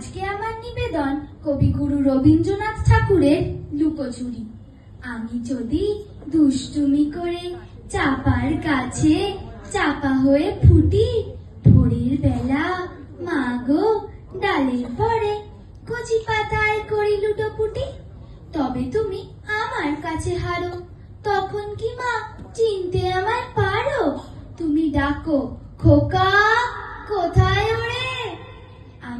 আজকে আমার নিবেদন কবিগুরু রবীন্দ্রনাথ ঠাকুরের লুকোচুরি। আমি যদি দুষ্টুমি করে চাপার কাছে চাপা হয়ে ফুটি, ভোরের বেলা মা গো ডালের পরে কচি পাতায় করি লুটোপুটি তবে তুমি আমার কাছে হারো। তখন কি মা চিনতে আমায় পারো? তুমি ডাকো খোকা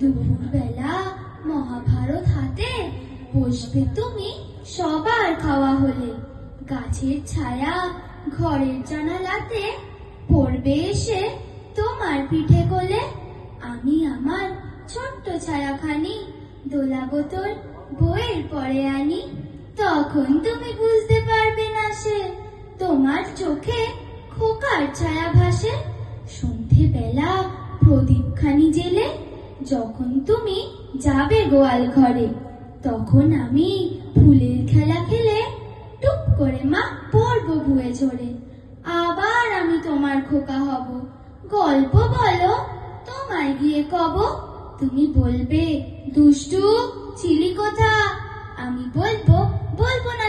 দুপুরবেলা মহাভারত হাতে বসবে তুমি সবার খাওয়া হলে। গাছের ছায়া ঘরের জানালাতে পড়বে এসে তোমার পিঠে কোলে। আমি আমার ছোট্ট ছায়াখানি দোলা বোতল বইয়ের পরে আনি। তখন তুমি বুঝতে পারবে না সে তোমার চোখে খোকার ছায়া ভাসে। সন্ধেবেলা প্রদীপখানি জেলে যখন তুমি যাবে গোয়াল ঘরে, তখন আমি ফুলের খেলা খেলে টুপ করে মা পড়ব বুয়ে ঝরে আবার আমি তোমার খোকা হব। গল্প বলো, তোমায় গিয়ে কব, তুমি বলবে, দুষ্টু, চিলি কোথা? আমি বলব বলব না